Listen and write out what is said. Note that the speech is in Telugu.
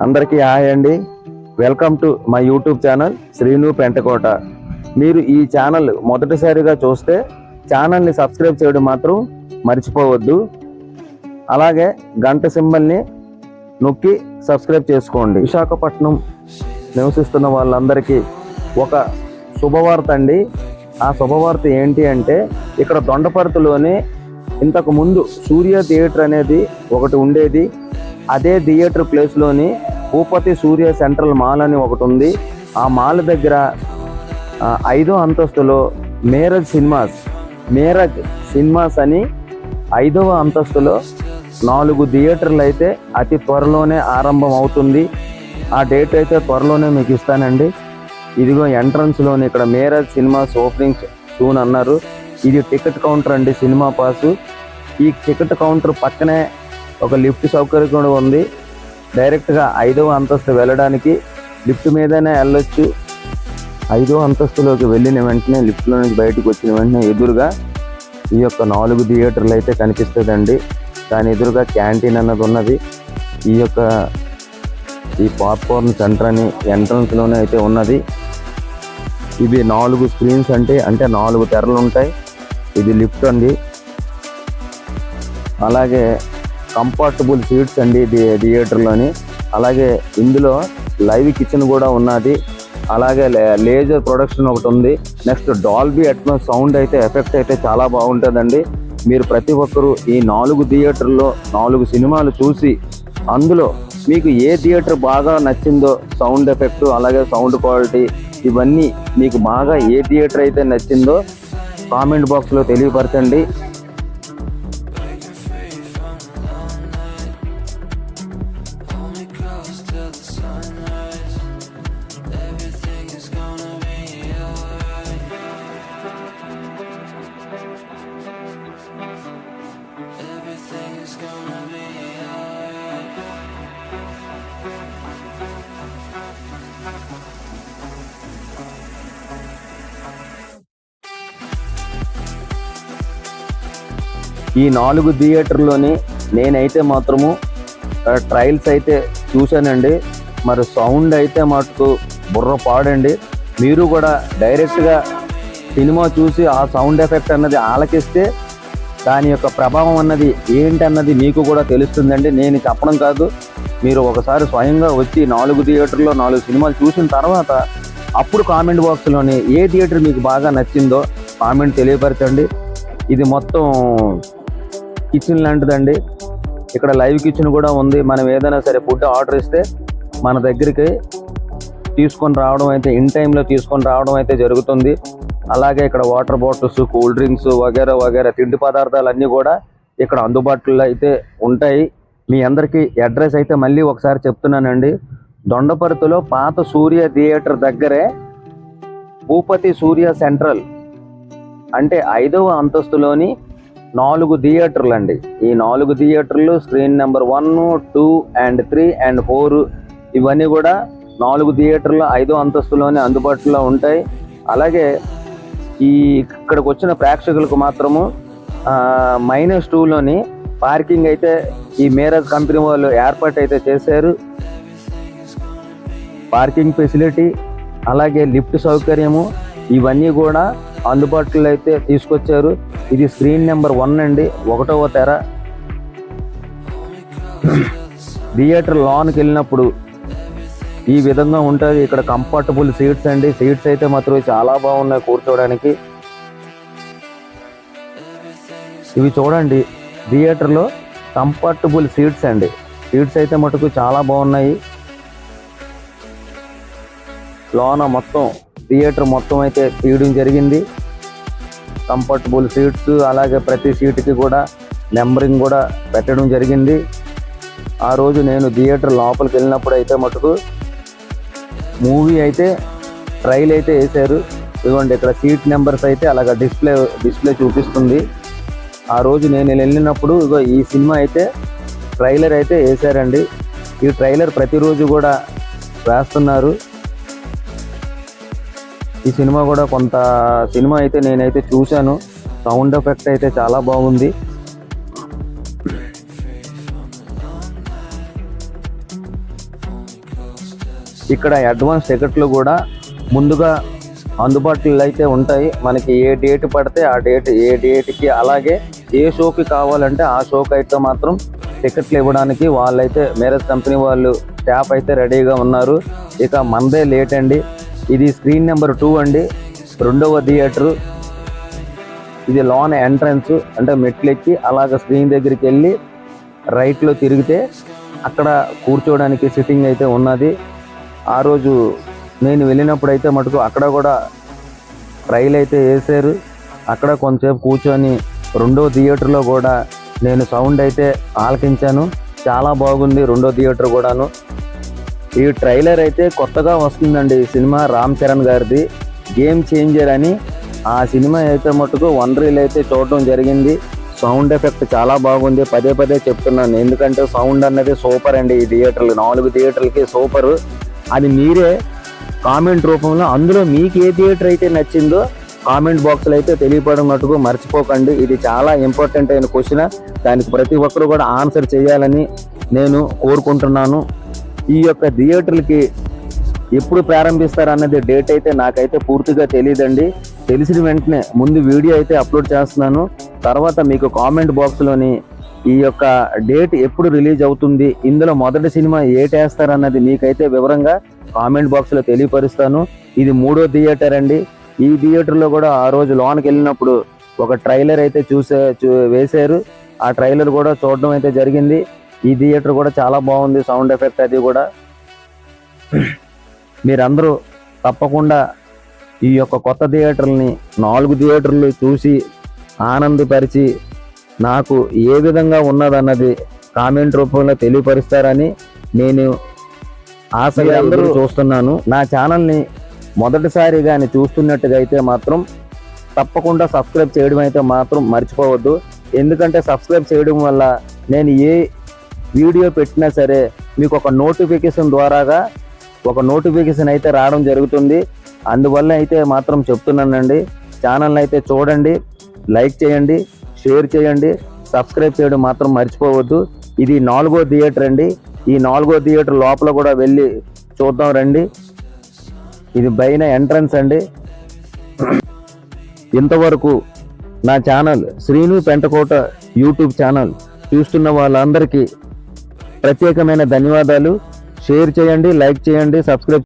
అందరికీ హాయ్ అండి. Welcome to my YouTube channel Srinu Pentakota. మీరు ఈ ఛానల్ మొదటిసారిగా చూస్తే ఛానల్ని సబ్స్క్రైబ్ చేయడం మాత్రం మర్చిపోవద్దు. అలాగే గంట సింబల్ని నొక్కి సబ్స్క్రైబ్ చేసుకోండి. విశాఖపట్నం నివసిస్తున్న వాళ్ళందరికీ ఒక శుభవార్త అండి. ఆ శుభవార్త ఏంటి అంటే ఇక్కడ దొండపర్తిలోనే ఇంతకు ముందు సూర్య థియేటర్ అనేది ఒకటి ఉండేది. అదే థియేటర్ ప్లేస్లోని భూపతి సూర్య సెంట్రల్ మాల్ అని ఒకటి ఉంది. ఆ మాల్ దగ్గర ఐదో అంతస్తులో మేరజ్ సినిమాస్ మేరజ్ సినిమాస్ అని ఐదవ అంతస్తులో నాలుగు థియేటర్లు అయితే అతి త్వరలోనే ఆరంభం అవుతుంది ఆ డేట్ అయితే త్వరలోనే మీకు ఇస్తానండి. ఇదిగో ఎంట్రన్స్లోని ఇక్కడ మేరజ్ సినిమాస్ ఓపెనింగ్ సూన్ అన్నారు. ఇది టికెట్ కౌంటర్ అండి సినిమా పాసు. ఈ టికెట్ కౌంటర్ పక్కనే ఒక లిఫ్ట్ సౌకర్యం కూడా ఉంది డైరెక్ట్గా ఐదవ అంతస్తు వెళ్ళడానికి లిఫ్ట్ మీదనే వెళ్ళొచ్చు. ఐదో అంతస్తులోకి వెళ్ళిన వెంటనే లిఫ్ట్లో నుంచి బయటకు వచ్చిన వెంటనే ఎదురుగా ఈ యొక్క నాలుగు థియేటర్లు అయితే కనిపిస్తుందండి. దాని ఎదురుగా క్యాంటీన్ అన్నది ఉన్నది. ఈ యొక్క ఈ పాప్కార్న్ సెంటర్ అని ఎంట్రన్స్లోనే అయితే ఉన్నది. ఇవి నాలుగు స్క్రీన్స్ అంటే అంటే నాలుగు తెరలు ఉంటాయి. ఇది లిఫ్ట్ అండి. అలాగే కంఫర్టబుల్ సీట్స్ అండి థి- థియేటర్లోని. అలాగే ఇందులో లైవ్ కిచెన్ కూడా ఉన్నది. అలాగే లే- లేజర్ ప్రొడక్షన్ ఒకటి ఉంది. నెక్స్ట్ డాల్బీ అట్మాస్ సౌండ్ అయితే ఎఫెక్ట్ అయితే చాలా బాగుంటుందండి. మీరు ప్రతి ఒక్కరూ ఈ నాలుగు థియేటర్లో నాలుగు సినిమాలు చూసి అందులో మీకు ఏ థియేటర్ బాగా నచ్చిందో సౌండ్ ఎఫెక్ట్ అలాగే సౌండ్ క్వాలిటీ ఇవన్నీ మీకు బాగా ఏ థియేటర్ అయితే నచ్చిందో కామెంట్ బాక్స్లో తెలియపరచండి. ఈ నాలుగు థియేటర్లోని నేనైతే మాత్రము ట్రయల్స్ అయితే చూశానండి. మరి సౌండ్ అయితే మాకు బుర్ర పాడండి. మీరు కూడా డైరెక్ట్గా సినిమా చూసి ఆ సౌండ్ ఎఫెక్ట్ అన్నది ఆలకిస్తే దాని యొక్క ప్రభావం అన్నది ఏంటన్నది మీకు కూడా తెలుస్తుందండి. నేను చెప్పడం కాదు. మీరు ఒకసారి స్వయంగా వచ్చి నాలుగు థియేటర్లో నాలుగు సినిమాలు చూసిన తర్వాత అప్పుడు కామెంట్ బాక్స్లోని ఏ థియేటర్ మీకు బాగా నచ్చిందో కామెంట్ తెలియపరచండి. ఇది మొత్తం కిచెన్ లాంటిదండి. ఇక్కడ లైవ్ కిచెన్ కూడా ఉంది. మనం ఏదైనా సరే ఫుడ్ ఆర్డర్ ఇస్తే మన దగ్గరికి తీసుకొని రావడం అయితే ఇన్ టైంలో తీసుకొని రావడం అయితే జరుగుతుంది. అలాగే ఇక్కడ వాటర్ బాటిల్స్ కూల్ డ్రింక్స్ వగేరా వగేరా తిండి పదార్థాలు అన్నీ కూడా ఇక్కడ అందుబాటులో అయితే ఉంటాయి. మీ అందరికీ అడ్రస్ అయితే మళ్ళీ ఒకసారి చెప్తున్నానండి. దొండపర్తిలో పాత సూర్య థియేటర్ దగ్గరే భూపతి సూర్య సెంట్రల్ అంటే ఐదవ అంతస్తులోని నాలుగు థియేటర్లు అండి ఈ నాలుగు థియేటర్లు screen number one two and three and four ఇవన్నీ కూడా నాలుగు థియేటర్లు ఐదో అంతస్తులోనే అందుబాటులో ఉంటాయి. అలాగే ఈ ఇక్కడికి వచ్చిన ప్రేక్షకులకు మాత్రము మైనస్ టూలోని పార్కింగ్ అయితే ఈ మేరజ్ కంపెనీ వాళ్ళు ఏర్పాటు అయితే చేశారు. పార్కింగ్ ఫెసిలిటీ అలాగే లిఫ్ట్ సౌకర్యము ఇవన్నీ కూడా అందుబాటులో అయితే తీసుకొచ్చారు. ఇది స్క్రీన్ నెంబర్ వన్ అండి ఒకటవ తెర. థియేటర్ లోన్కి వెళ్ళినప్పుడు ఈ విధంగా ఉంటుంది. ఇక్కడ కంఫర్టబుల్ సీట్స్ అండి. సీట్స్ అయితే మాత్రం చాలా బాగున్నాయి కూర్చోవడానికి. ఇవి చూడండి థియేటర్లో కంఫర్టబుల్ సీట్స్ అండి. సీట్స్ అయితే మటుకు చాలా బాగున్నాయి. లోన మొత్తం థియేటర్ మొత్తం అయితే తీయడం జరిగింది. కంఫర్టబుల్ సీట్స్ అలాగే ప్రతి సీటుకి కూడా నెంబరింగ్ కూడా పెట్టడం జరిగింది. ఆ రోజు నేను థియేటర్ లోపలికి వెళ్ళినప్పుడు అయితే మటుకు మూవీ అయితే ట్రైల్ అయితే వేశారు. ఇదిగోండి ఇక్కడ సీట్ నెంబర్స్ అయితే అలాగ డిస్ప్లే డిస్ప్లే చూపిస్తుంది. ఆ రోజు నేను వెళ్ళినప్పుడు ఇగో ఈ సినిమా అయితే ట్రైలర్ అయితే వేశారండి. ఈ ట్రైలర్ ప్రతిరోజు కూడా వేస్తున్నారు ఈ సినిమా కూడా కొంత సినిమా అయితే నేనైతే చూశాను. సౌండ్ ఎఫెక్ట్ అయితే చాలా బాగుంది. ఇక్కడ అడ్వాన్స్ టికెట్లు కూడా ముందుగా అందుబాటులో అయితే ఉంటాయి. మనకి ఏ డేట్ పడితే ఆ డేట్ ఏ డేట్కి అలాగే ఏ షోకి కావాలంటే ఆ షోకి అయితే మాత్రం టికెట్లు ఇవ్వడానికి వాళ్ళైతే మ్యారేజ్ కంపెనీ వాళ్ళు స్టాఫ్ అయితే రెడీగా ఉన్నారు. ఇక మనదే లేట్ అండి. ఇది స్క్రీన్ నెంబర్ టూ అండి. రెండవ థియేటరు. ఇది లోన్ ఎంట్రన్స్ అంటే మెట్లెక్కి అలాగ స్క్రీన్ దగ్గరికి వెళ్ళి రైట్లో తిరిగితే అక్కడ కూర్చోవడానికి సిట్టింగ్ అయితే ఉన్నది. ఆ రోజు నేను వెళ్ళినప్పుడు అయితే మటుకు అక్కడ కూడా రైలు అయితే వేసారు అక్కడ కొంతసేపు కూర్చొని రెండో థియేటర్లో కూడా నేను సౌండ్ అయితే ఆలకించాను. చాలా బాగుంది రెండో థియేటర్ కూడాను. ఈ ట్రైలర్ అయితే కొత్తగా వస్తుందండి ఈ సినిమా రామ్ చరణ్ గారిది. గేమ్ చేంజర్ అని. ఆ సినిమా అయితే మటుకు వన్ రీల్ అయితే చూడటం జరిగింది. సౌండ్ ఎఫెక్ట్ చాలా బాగుంది. పదే పదే చెప్తున్నాను. ఎందుకంటే సౌండ్ అన్నది సూపర్ అండి ఈ థియేటర్లు. నాలుగు థియేటర్లకి సూపర్. అది మీరే కామెంట్ రూపంలో అందులో మీకు ఏ థియేటర్ అయితే నచ్చిందో కామెంట్ బాక్స్లో అయితే తెలియపడం మటుకు మర్చిపోకండి. ఇది చాలా ఇంపార్టెంట్ అయిన క్వశ్చన్. దానికి ప్రతి ఒక్కరు కూడా ఆన్సర్ చేయాలని నేను కోరుకుంటున్నాను. ఈ యొక్క థియేటర్లకి ఎప్పుడు ప్రారంభిస్తారు అన్నది డేట్ అయితే నాకైతే పూర్తిగా తెలియదండి. తెలిసిన వెంటనే ముందు వీడియో అయితే అప్లోడ్ చేస్తున్నాను. తర్వాత మీకు కామెంట్ బాక్స్లోని ఈ యొక్క డేట్ ఎప్పుడు రిలీజ్ అవుతుంది ఇందులో మొదటి సినిమా ఏటేస్తారు అన్నది మీకైతే వివరంగా కామెంట్ బాక్స్లో తెలియపరుస్తాను. ఇది మూడో థియేటర్ అండి. ఈ థియేటర్లో కూడా ఆ రోజు లోనికి వెళ్ళినప్పుడు ఒక ట్రైలర్ అయితే చూసే చూ- వేశారు. ఆ ట్రైలర్ కూడా చూడడం అయితే జరిగింది. ఈ థియేటర్ కూడా చాలా బాగుంది సౌండ్ ఎఫెక్ట్ అది కూడా. మీరందరూ తప్పకుండా ఈ యొక్క కొత్త థియేటర్ని నాలుగు థియేటర్లు చూసి ఆనందపరిచి నాకు ఏ విధంగా ఉన్నదన్నది కామెంట్ రూపంలో తెలియపరుస్తారని నేను ఆశగా అందరూ చూస్తున్నాను. నా ఛానల్ని మొదటిసారి కానీ చూస్తున్నట్టుగా అయితే మాత్రం తప్పకుండా సబ్స్క్రైబ్ చేయడం అయితే మాత్రం మర్చిపోవద్దు. ఎందుకంటే సబ్స్క్రైబ్ చేయడం వల్ల నేను ఏ వీడియో పెట్టినా సరే మీకు ఒక నోటిఫికేషన్ ద్వారాగా ఒక నోటిఫికేషన్ అయితే రావడం జరుగుతుంది. అందువల్ల అయితే మాత్రం చెప్తున్నానండి. ఛానల్ అయితే చూడండి లైక్ చేయండి. షేర్ చేయండి సబ్స్క్రైబ్ చేయడం మాత్రం మర్చిపోవద్దు. ఇది నాలుగో థియేటర్ అండి. ఈ నాలుగో థియేటర్ లోపల కూడా వెళ్ళి చూద్దాం రండి. ఇది పైన ఎంట్రన్స్ అండి. ఇంతవరకు నా channel Srinu Pentakota YouTube channel చూస్తున్న వాళ్ళందరికీ ప్రత్యేకమైన ధన్యవాదాలు. షేర్ చేయండి లైక్ చేయండి సబ్స్క్రైబ్